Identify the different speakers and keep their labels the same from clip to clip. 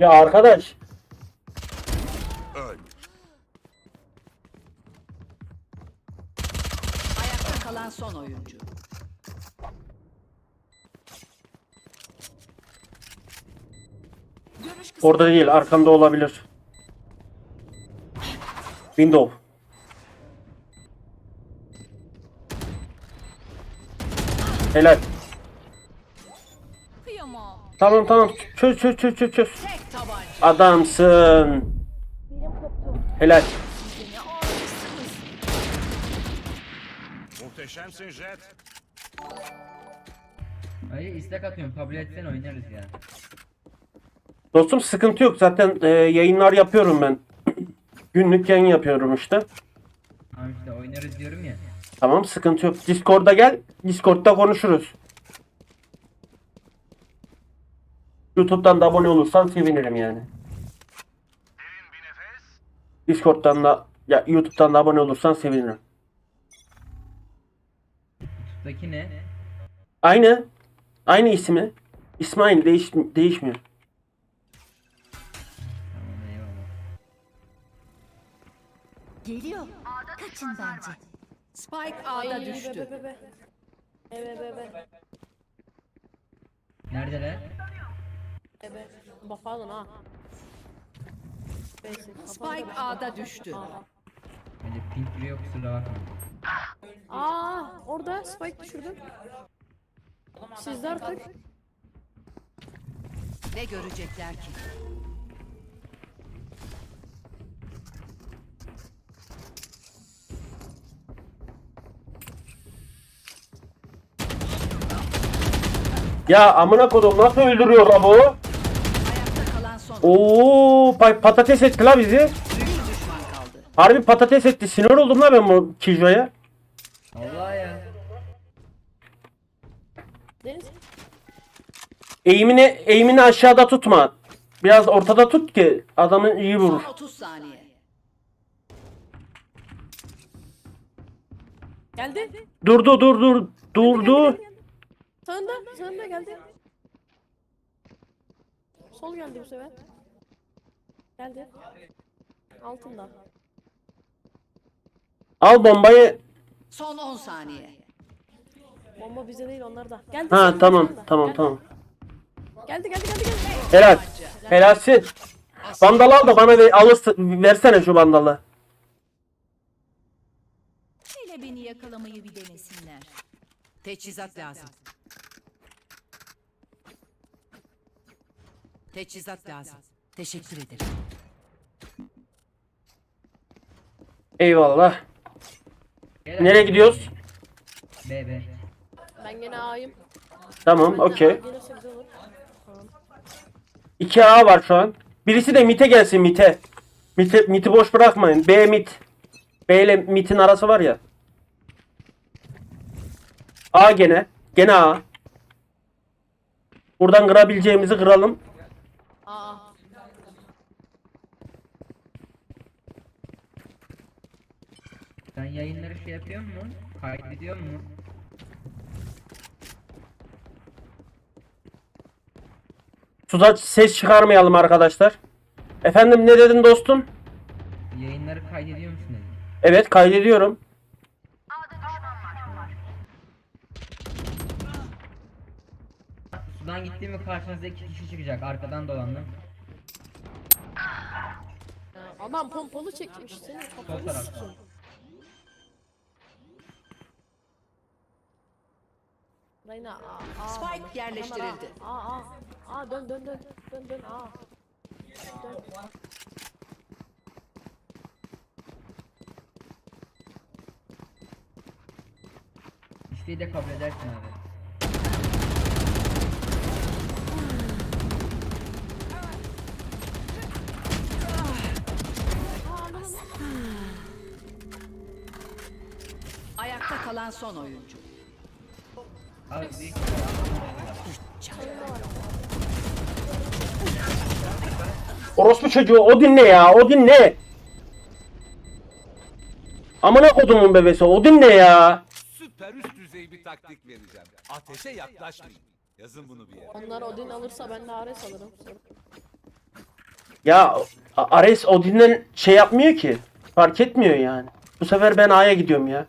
Speaker 1: Ya arkadaş.
Speaker 2: Ayakta kalan son oyuncu.
Speaker 1: Orada değil arkamda olabilir. Window. Helal.
Speaker 2: kıyamam.
Speaker 1: Tamam tamam çöz çöz çöz çöz çöz.
Speaker 2: Tek.
Speaker 1: Adamsın. Helal.
Speaker 3: Muhteşemsin Jet.
Speaker 4: Hayır istek atıyorum kabul etsen oynarız ya.
Speaker 1: Dostum sıkıntı yok zaten e, yayınlar yapıyorum ben. Günlük yayın yapıyorum işte.
Speaker 4: Tamam işte oynarız diyorum ya.
Speaker 1: Tamam sıkıntı yok. Discord'a gel. Discord'da konuşuruz. YouTube'dan da abone olursan sevinirim yani. Discord'dan da ya YouTube'dan da abone olursan sevinirim.
Speaker 4: Kutudaki ne?
Speaker 1: Aynı. Aynı ismi. İsmi aynı değiş, değişmiyor.
Speaker 5: Geliyor. Kaçın bence.
Speaker 2: Spike A'da düştü.
Speaker 6: Be be be. Be be be be.
Speaker 4: Neredeler?
Speaker 6: Be be. Bak pardon ha.
Speaker 2: Spike
Speaker 6: da-
Speaker 2: A'da düştü.
Speaker 4: Bende pink duruyor kusura bakma.
Speaker 6: Aa orada spike düşürdüm. Sizde artık.
Speaker 2: Ne görecekler ki?
Speaker 1: Ya amına kodum nasıl öldürüyor la bu?
Speaker 2: Ayakta kalan son oyuncu.
Speaker 1: Oo pa- patates etti la bizi.
Speaker 2: Bir düşman kaldı.
Speaker 1: Harbi patates etti. Sinir oldum la ben bu Kijo'ya.
Speaker 4: Allah ya.
Speaker 6: Deniz.
Speaker 1: Eğimini, eğimini aşağıda tutma. Biraz ortada tut ki adamı iyi vurur.
Speaker 2: Son 30 saniye.
Speaker 6: Geldi.
Speaker 1: Durdu dur dur durdu.
Speaker 6: Sağında. Sağında geldi. Sol geldi bu sefer. Geldi. Altında.
Speaker 1: Al bombayı.
Speaker 2: Son 10 saniye.
Speaker 6: Bomba bize değil onlarda. Geldi.
Speaker 1: Ha tamam tamam
Speaker 6: Geldi.
Speaker 1: tamam.
Speaker 6: Geldi geldi geldi geldi.
Speaker 1: Helal. Helalsin. Vandalı al da bana ver, alırsın, versene şu vandalı.
Speaker 5: Hele beni yakalamayı bir denesinler.
Speaker 2: Teçhizat lazım. Teçhizat lazım. Teşekkür ederim.
Speaker 1: Eyvallah. Nereye gidiyoruz?
Speaker 4: B B.
Speaker 6: Ben gene A'yım.
Speaker 1: Tamam okey.
Speaker 6: A gelirse güzel olur. Tamam.
Speaker 1: 2A var şu an. Birisi de MIT'e gelsin MIT'e. MIT'e MIT'i boş bırakmayın. B MIT. B ile MIT'in arası var ya. A gene. Gene A. Buradan kırabileceğimizi kıralım.
Speaker 4: Sen yayınları şey yapıyor musun? Kaydediyor musun?
Speaker 1: Suda ses çıkarmayalım arkadaşlar. Efendim ne dedin dostum?
Speaker 4: Yayınları kaydediyor musun dedim.
Speaker 1: Evet kaydediyorum.
Speaker 4: Sudan gittiğimde karşınıza iki kişi çıkacak. Arkadan dolandım.
Speaker 6: Adam pompalı çekmiş. Senin
Speaker 4: Sol
Speaker 6: kafanı sikeyim. Reyna A. A
Speaker 2: Spike
Speaker 6: bana.
Speaker 2: yerleştirildi.
Speaker 6: A A. A dön dön dön. Dön dön A. Dön.
Speaker 4: İsteği de kabul edersin abi.
Speaker 2: Ayakta kalan son oyuncu.
Speaker 1: Orospu çocuğu o dinle ya o dinle. Amına kodumun bebesi o dinle ya.
Speaker 7: Süper üst düzey bir taktik vereceğim. Ateşe yaklaşmayın. Yazın bunu bir yere.
Speaker 6: Onlar Odin alırsa ben de Ares alırım.
Speaker 1: Ya A- Ares Odin'den şey yapmıyor ki. Fark etmiyor yani. Bu sefer ben A'ya gidiyorum ya.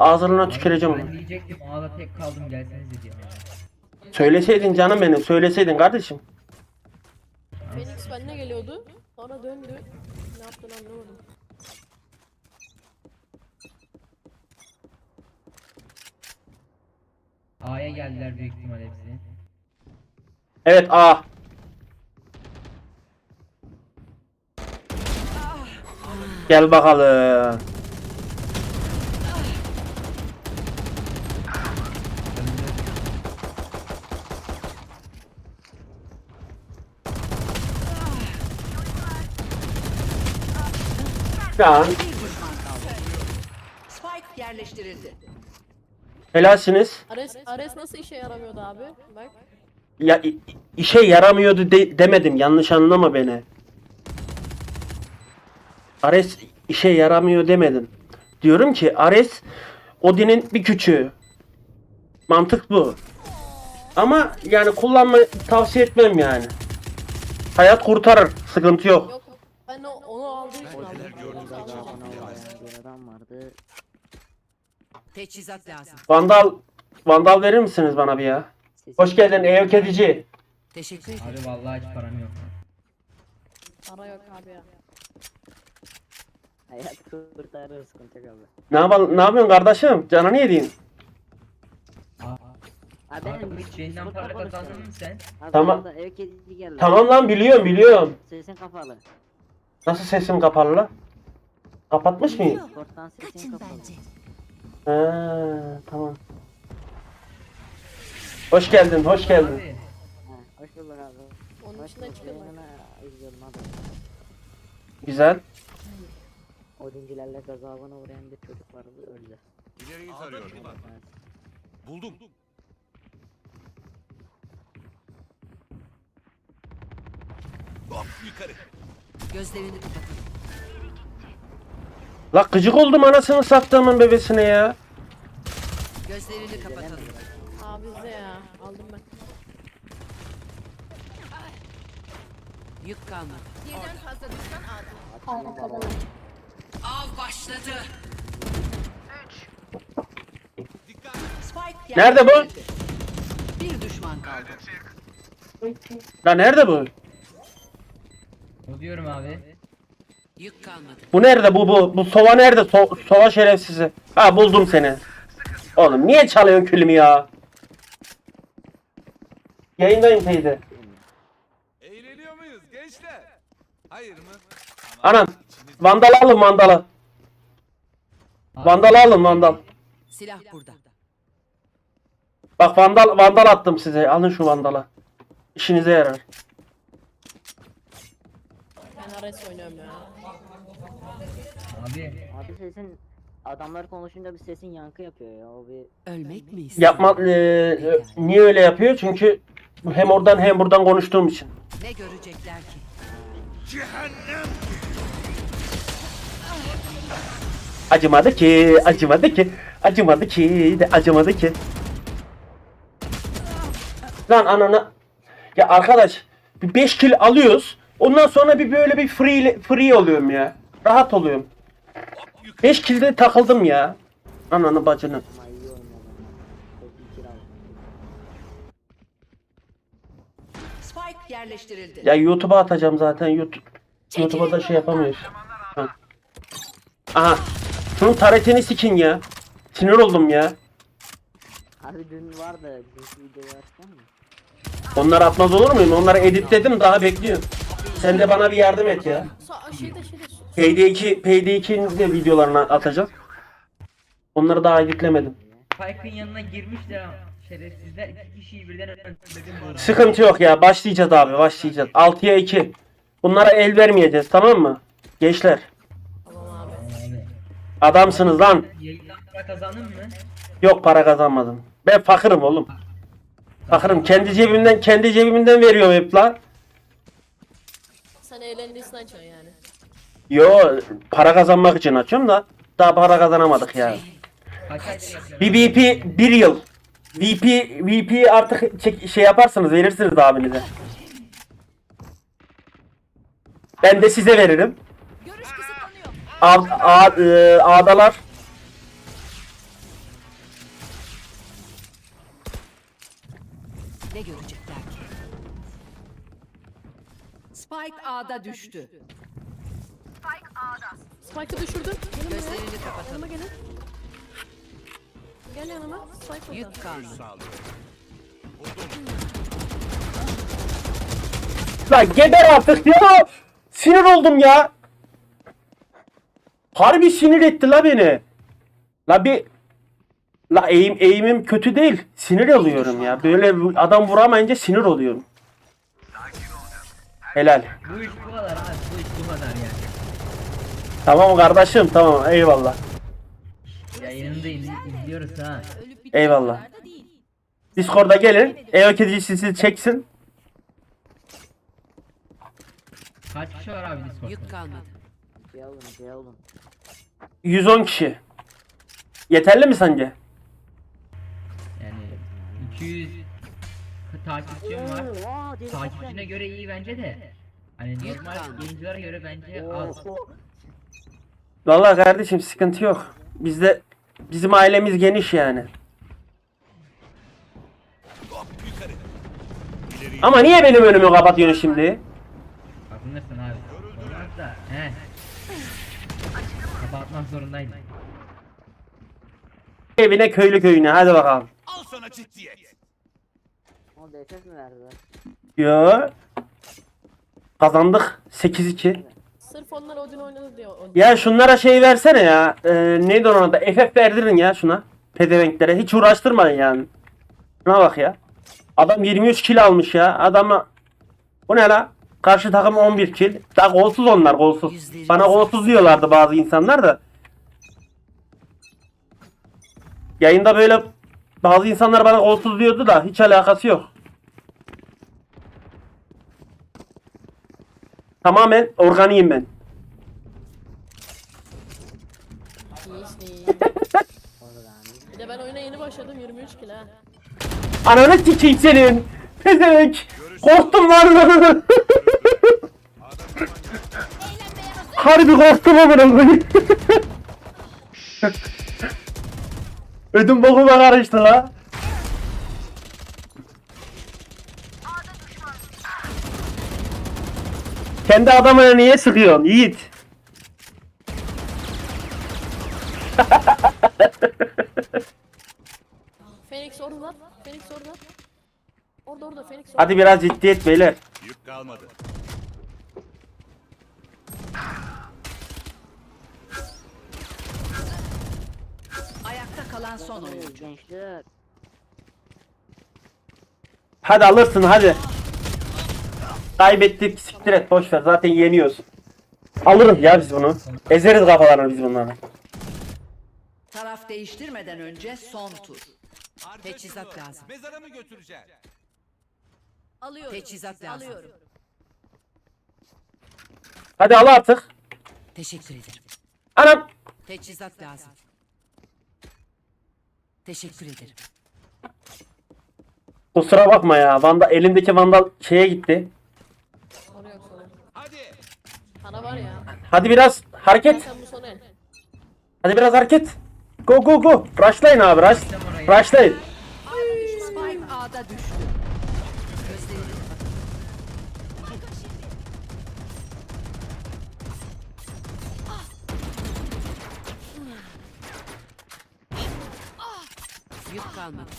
Speaker 1: Ağzına tüküreceğim
Speaker 4: Ben diyecektim ağda tek kaldım gelsenize diye.
Speaker 1: Söyleseydin canım benim. Söyleseydin kardeşim.
Speaker 6: Phoenix benimle geliyordu. Sonra döndü. Ne yaptığını anlamadım.
Speaker 4: A'ya geldiler büyük ihtimal hepsi.
Speaker 1: Evet A. Gel bakalım.
Speaker 2: Kaldı. Spike yerleştirildi.
Speaker 1: helalsiniz.
Speaker 6: Ares, Ares nasıl işe yaramıyordu abi? Bak.
Speaker 1: Ya i- işe yaramıyordu de- demedim. Yanlış anlama beni. Ares işe yaramıyor demedim. Diyorum ki Ares Odin'in bir küçüğü. Mantık bu. Ama yani kullanma tavsiye etmem yani. Hayat kurtarır. Sıkıntı yok.
Speaker 6: Yok. Ben o, onu için aldım.
Speaker 8: Daha
Speaker 6: almayacaktım.
Speaker 8: bana oynayan bir adam vardı.
Speaker 2: Teçhizat lazım.
Speaker 1: Vandal Vandal verir misiniz bana bir ya? Hoş geldin Eyok Edici.
Speaker 2: Teşekkür ederim.
Speaker 4: Abi vallahi hiç param yok.
Speaker 6: Para yok abi ya.
Speaker 8: Hayat kurtarır sıkıntı yok abi.
Speaker 1: Ne yapalım? Ne yapıyorsun kardeşim? Canını yediğin.
Speaker 4: Aa,
Speaker 8: Abi benim
Speaker 4: hiç yayından para kazandın mı sen?
Speaker 8: Abi
Speaker 1: Tamam.
Speaker 8: tamam. Ev kedisi geldi.
Speaker 1: Tamam lan biliyorum biliyorum.
Speaker 8: Sesin kapalı.
Speaker 1: Nasıl sesim kapalı lan? Kapatmış mıyım?
Speaker 5: Geliyor.
Speaker 8: Korktan sesin
Speaker 5: Kaçın
Speaker 8: kapalı.
Speaker 5: bence.
Speaker 1: Ha, tamam. Hoş geldin, hoş geldin.
Speaker 4: Abi,
Speaker 8: Ha, hoş bulduk abi.
Speaker 6: Onun
Speaker 8: Hoş bulduk. Yayınına izliyorum abi.
Speaker 1: Güzel.
Speaker 8: Odincilerle gazabına uğrayan bir çocuk vardı öldü.
Speaker 3: İleriyi tarıyorum.
Speaker 8: Evet.
Speaker 3: Buldum. Hop yukarı.
Speaker 2: Gözlerini kapatın.
Speaker 1: La gıcık oldum anasını sattığımın bebesine ya.
Speaker 2: Gözlerini kapatalım.
Speaker 6: Abi bizde ya. Aldım ben.
Speaker 2: Yük kalmadı.
Speaker 6: Birden fazla düşman aldım.
Speaker 2: Av başladı. Spike
Speaker 1: Nerede bu?
Speaker 2: Bir düşman kaldı.
Speaker 1: La nerede bu?
Speaker 4: o diyorum abi.
Speaker 2: Yük kalmadı.
Speaker 1: Bu nerede bu bu? Bu sova nerede? So sova şerefsizi. Ha buldum seni. Oğlum niye çalıyorsun külümü ya? Yayındayım teyze.
Speaker 7: Eğleniyor muyuz gençler? Hayır mı?
Speaker 1: Anam. Vandal alın vandalı. Vandal alın vandal.
Speaker 2: Silah burada.
Speaker 1: Bak vandal vandal attım size. Alın şu vandalı. İşinize yarar.
Speaker 6: Ben Ares oynuyorum ya.
Speaker 4: Abi
Speaker 8: Abi sesin adamlar konuşunca bir sesin yankı yapıyor ya. O bir
Speaker 2: Ölmek mi istiyorsun?
Speaker 1: Yapma e, e, niye öyle yapıyor? Çünkü hem oradan hem buradan konuştuğum için.
Speaker 2: Ne görecekler ki?
Speaker 3: Cehennem.
Speaker 1: Acımadı ki, acımadı ki, acımadı ki, de acımadı ki. Lan anana. Ya arkadaş, bir 5 kill alıyoruz. Ondan sonra bir böyle bir free free oluyorum ya. Rahat oluyorum. 5 kill'de takıldım ya. Ananı bacını.
Speaker 2: Spike yerleştirildi.
Speaker 1: Ya YouTube'a atacağım zaten. YouTube YouTube'a da şey yapamıyoruz. Ha. Aha. Şunun taretini sikin ya. Sinir oldum ya.
Speaker 8: Abi dün vardı. Videoyu?
Speaker 1: Onları atmaz olur muyum? Onları editledim daha bekliyorum. Sen de bana bir yardım et ya.
Speaker 6: Şeyde şeyde. su-
Speaker 1: PD2 PD2'nin de videolarını atacağım. Onları daha editlemedim.
Speaker 4: Spike'ın yanına girmişler ama şerefsizler iki kişiyi birden öldürdüm bu.
Speaker 1: Sıkıntı yok ya. Başlayacağız abi. Başlayacağız. 6'ya 2. Bunlara el vermeyeceğiz tamam mı? Gençler.
Speaker 4: Abi.
Speaker 1: Adamsınız lan.
Speaker 4: Yayından para kazandın mı?
Speaker 1: Yok para kazanmadım. Ben fakırım oğlum. Fakırım. Kendi cebimden kendi cebimden veriyorum hep lan.
Speaker 6: Sen eğlendiysen açıyorsun yani.
Speaker 1: Yo para kazanmak için açıyorum da daha para kazanamadık ya.
Speaker 4: Kaç?
Speaker 1: Bir VP bir yıl. VP VP artık çek- şey yaparsınız verirsiniz abinize. Ben de size veririm. A, A, e, A'dalar.
Speaker 2: Ne görecekler ki? Spike A'da düştü.
Speaker 6: Spike'ı düşürdüm. Gelin buraya.
Speaker 2: Gözlerini kapatalım.
Speaker 6: Yanıma gelin. Gel yanıma. Spike burada.
Speaker 2: Yük kalmadı.
Speaker 1: La geber artık ya. Sinir oldum ya. Harbi sinir etti la beni. La bir La eğim eğimim kötü değil. Sinir oluyorum ya. Böyle adam vuramayınca sinir oluyorum. Helal.
Speaker 4: Bu iş bu kadar abi. Bu iş bu kadar yani.
Speaker 1: Tamam kardeşim tamam eyvallah.
Speaker 4: Yayınını da izli- izliyoruz ha.
Speaker 1: Eyvallah. Discord'a gelin. Ev kedicisi çeksin.
Speaker 4: Kaç kişi var abi Discord'da?
Speaker 2: Yük kalmadı.
Speaker 8: Şey alın şey alın.
Speaker 1: 110 kişi. Yeterli mi sence?
Speaker 4: Yani 200 takipçim var. Takipçine göre iyi bence de. Hani normal yayıncılara göre bence az.
Speaker 1: Vallahi kardeşim sıkıntı yok. Bizde bizim ailemiz geniş yani. Ama niye benim önümü kapatıyorsun şimdi?
Speaker 4: Farkındasın abi. Olmaz da. He. Kapatmak zorundaydım.
Speaker 1: Evine köylü köyüne hadi bakalım.
Speaker 3: al sana ciddiyet.
Speaker 8: O DSS mi verdiler?
Speaker 1: Yo. Kazandık 8-2.
Speaker 6: Sırf onlar Odin oynadı diyor. Odin.
Speaker 1: Ya şunlara şey versene ya. Ee, neydi onun adı? FF verdirin ya şuna. Pedevenklere. Hiç uğraştırmayın yani. Şuna bak ya. Adam 23 kill almış ya. Adama bu ne la? Karşı takım 11 kill. Daha golsuz onlar.
Speaker 2: Yüzleri
Speaker 1: Bana golsuz diyorlardı bazı insanlar da. Yayında böyle bazı insanlar bana golsuz diyordu da hiç alakası yok. Tamamen organiyim ben.
Speaker 6: Bir de ben oyuna yeni başladım 23 kilo ha.
Speaker 1: Ananı sikeyim senin. Pezevenk. Korktum lan. Harbi korktum amına koyayım. Ödüm bokuma karıştı la. Kendi adamına niye sıkıyorsun Yiğit?
Speaker 6: Phoenix orada. Phoenix orada. Orada orada Phoenix orada.
Speaker 1: Hadi biraz ciddiyet beyler.
Speaker 3: Yük kalmadı.
Speaker 2: Ayakta kalan son oyuncu.
Speaker 1: Hadi alırsın hadi. Kaybettik siktir et boş ver zaten yeniyoruz. Alırız ya biz bunu. Ezeriz kafalarını biz bunları.
Speaker 2: Taraf değiştirmeden önce son tur. Teçhizat lazım.
Speaker 3: Mezara mı götüreceksin?
Speaker 5: Alıyorum.
Speaker 2: Teçhizat lazım.
Speaker 5: Alıyorum.
Speaker 1: Hadi al artık.
Speaker 2: Teşekkür ederim.
Speaker 1: Anam.
Speaker 2: Teçhizat lazım. Teşekkür ederim.
Speaker 1: Kusura bakma ya. Vandal, elimdeki vandal şeye gitti.
Speaker 6: Sonra yok sonra.
Speaker 3: Hadi.
Speaker 6: Sana var ya.
Speaker 1: Hadi biraz hareket.
Speaker 6: Sen bu son el.
Speaker 1: Hadi biraz hareket. Go go go. Rushlayın abi rush. Rushlayın.
Speaker 2: Spike A'da düştü. Gözlerini kapat. Yük kalmadı.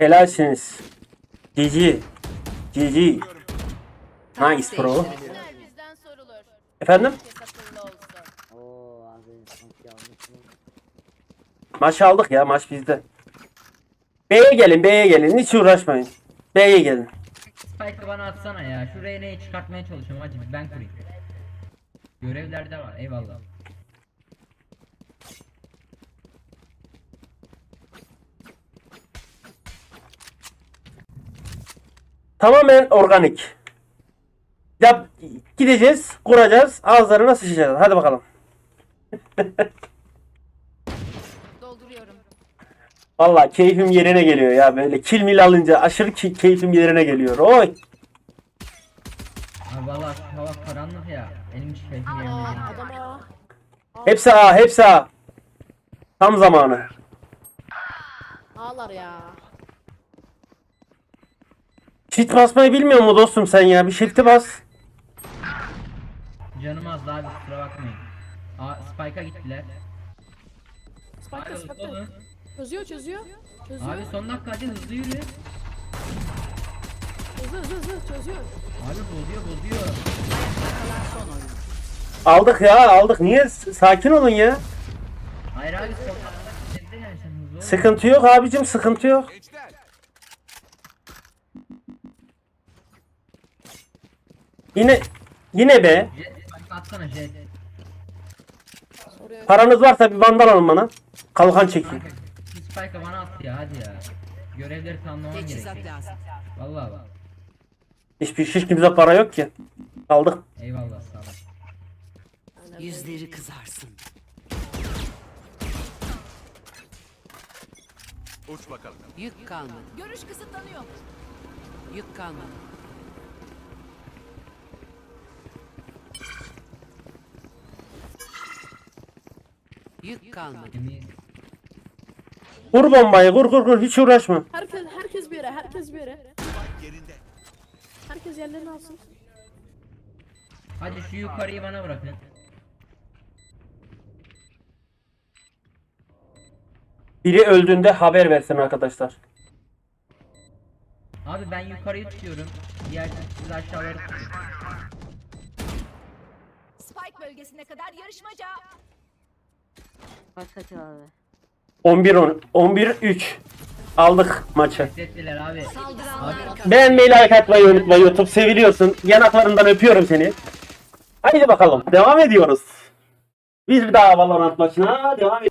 Speaker 1: Helalsiniz. GG. GG. Nice bro.
Speaker 2: değiştirelim.
Speaker 5: bizden sorulur.
Speaker 1: Efendim?
Speaker 5: Akıllı olsun.
Speaker 8: Oo abi. Nasıl yanlış mı?
Speaker 1: Maç aldık ya maç bizde. B'ye gelin B'ye gelin. Hiç uğraşmayın. B'ye gelin.
Speaker 4: Spike'ı bana atsana ya. Şu Reyne'yi çıkartmaya çalışıyorum hacı. Ben kurayım. Görevlerde var. Eyvallah.
Speaker 1: Tamamen organik. Ya gideceğiz, kuracağız, ağızlarına sıçacağız. Hadi bakalım.
Speaker 5: Dolduruyorum.
Speaker 1: Vallahi keyfim yerine geliyor ya böyle kill mil alınca aşırı ki- keyfim yerine geliyor. Oy.
Speaker 4: Abi valla hava karanlık ya. Benim hiç keyfim yerine gelmiyor.
Speaker 1: Hepsi A, hepsi A. Tam zamanı.
Speaker 6: Ağlar ya.
Speaker 1: Shift basmayı bilmiyor mu dostum sen ya? Bir shift'i bas.
Speaker 4: Canım az daha abi kusura bakmayın. Aa Spike'a gittiler.
Speaker 6: Spike'da
Speaker 4: Abi
Speaker 6: Spike'da.
Speaker 4: olun.
Speaker 6: Çözüyor çözüyor. Çözüyor.
Speaker 4: Abi son dakika hadi hızlı yürü.
Speaker 6: Hızlı hızlı hızlı çözüyor.
Speaker 4: Abi bozuyor bozuyor.
Speaker 1: Aldık ya aldık. Niye? S- Sakin olun ya.
Speaker 4: Hayır abi son dakika bitirdi yani sen hızlı ol.
Speaker 1: Sıkıntı yok abicim sıkıntı yok. Yine yine be.
Speaker 4: Jet atsana jet.
Speaker 6: Oraya
Speaker 1: Paranız varsa bir vandal alın bana. Kalkan çekeyim.
Speaker 4: Kanka bana at ya hadi ya. Görevleri tamamlaman
Speaker 2: Teçhizat
Speaker 4: gerekiyor.
Speaker 2: lazım.
Speaker 4: Vallahi bak.
Speaker 1: Hiçbir hiç kimse para yok ki. Aldık.
Speaker 4: Eyvallah sağ ol.
Speaker 2: Yüzleri kızarsın.
Speaker 3: Uç bakalım.
Speaker 2: Yük kalmadı.
Speaker 5: Görüş kısıtlanıyor.
Speaker 2: Yük kalmadı. Yük kalmadı.
Speaker 1: Vur bombayı vur vur vur hiç uğraşma.
Speaker 6: herkes herkes bir yere herkes bir yere. Herkes yerlerini alsın.
Speaker 4: Hadi şu yukarıyı bana bırakın.
Speaker 1: Biri öldüğünde haber versin arkadaşlar.
Speaker 4: Abi ben yukarıyı tutuyorum. Diğer siz aşağıları tutun.
Speaker 5: Spike bölgesine kadar yarışmaca.
Speaker 8: Kaç kaç abi?
Speaker 1: 11 10 11 3 aldık maçı.
Speaker 4: Hissettiler abi.
Speaker 2: Saldıranlar
Speaker 1: Beğenmeyi like atmayı unutma YouTube seviliyorsun. Yanaklarından öpüyorum seni. Haydi bakalım devam ediyoruz. Bir daha Valorant maçına devam ediyoruz.